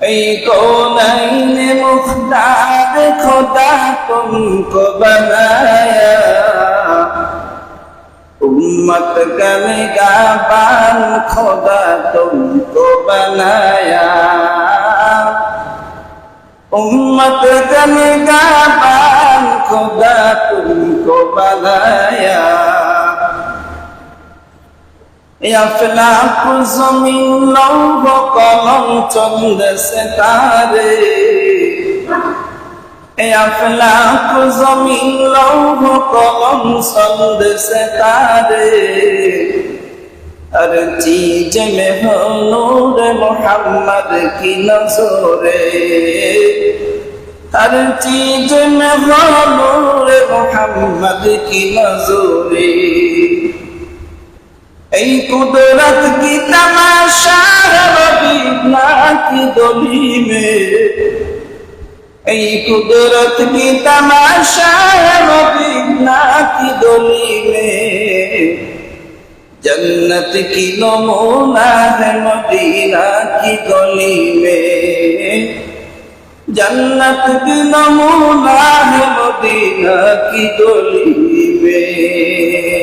এই কৌনাইন মুখতার খোদা তুমকো বানায়া। উম্মত গলে গাবান খোদা তুমকো বানায়া। উম্মত গলে গাবান খোদা তুমকো বানায়া। अफलाक जमीन लौह कलम चंद सितारे अफलाक जमीन लौह कलम चंद सितारे हर चीज में हो नूर मोहम्मद की नजरे हर चीज में हो नूर मोहम्मद की नजरे এই কুদরত কি তমাশা রবি না কি দলি মে এই কুদরত কি তমাশা রবি না কি দলি মে जन्नत की नमूना है मदीना की गली में जन्नत की नमूना है मदीना की गली में